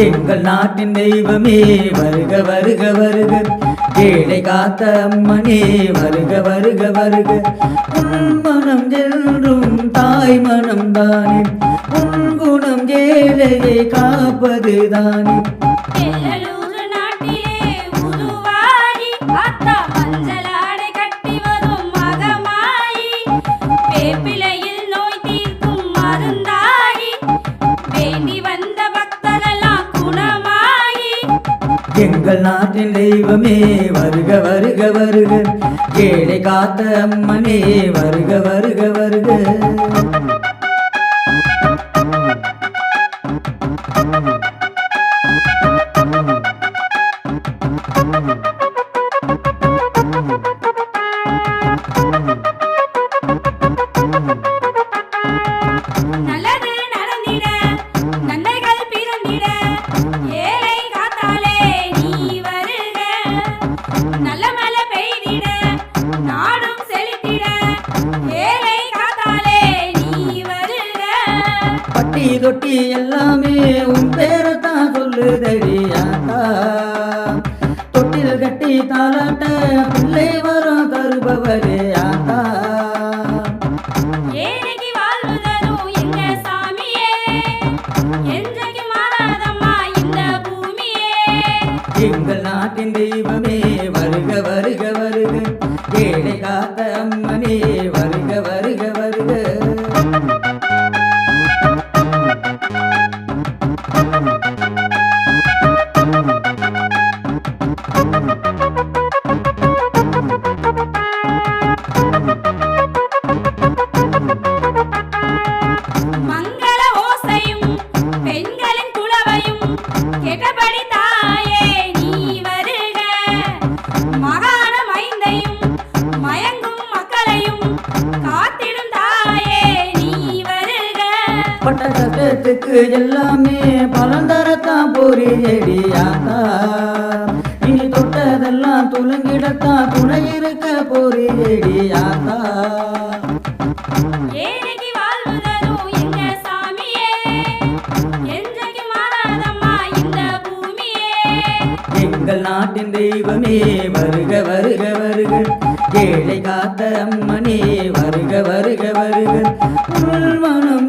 எங்கள் நாட்டின் தெய்வமே வருக வருக வருக. ஏழை காத்த அம்மனே வருக வருக வருக. மனம் என்றும் தாய் மனம் தானே. உன் குணம் ஏழையை காப்பது தானே. நாட்டிலே உருவாகி அத்தா மஞ்சளாடை எங்கள் நாட்டின் தெய்வமே வருக வருக வருக. ஏழை காத்த அம்மனே வருக வருக வருக. நல்ல மழை பெய்திட நாடும் செழித்திட ஏழை காத்தாலே நீ வருக. பட்டி தொட்டி எல்லாமே உன் பேரத்தான் சொல்லுதடி ஆத்தா. தொட்டில் கட்டி தாளாட்ட பிள்ளை வரும் தருபவரே ஆத்தா. ஏழைக்கு நாட்டின் தெய்வமே வருக வருக வருக. ஏழை காத்த அம்மனே வருக வருக வருக. மங்கள பட்ட சட்டத்துக்கு எல்லாமே பலன் தரத்தான் போறியடி ஆத்தா. இனி தொட்டதெல்லாம் துலங்கிடத்தான் துணை இருக்க போறியடி ஆத்தா. ஏழைக்கு வாழ்வு தரும் எங்க சாமியே? என்றைக்கு மாறாதம்மா இந்த பூமியே? எங்கள் நாட்டின் தெய்வமே வருக வருக வருக. ஏழை காத்த அம்மனே வருக வருக வருக. உள் மனம்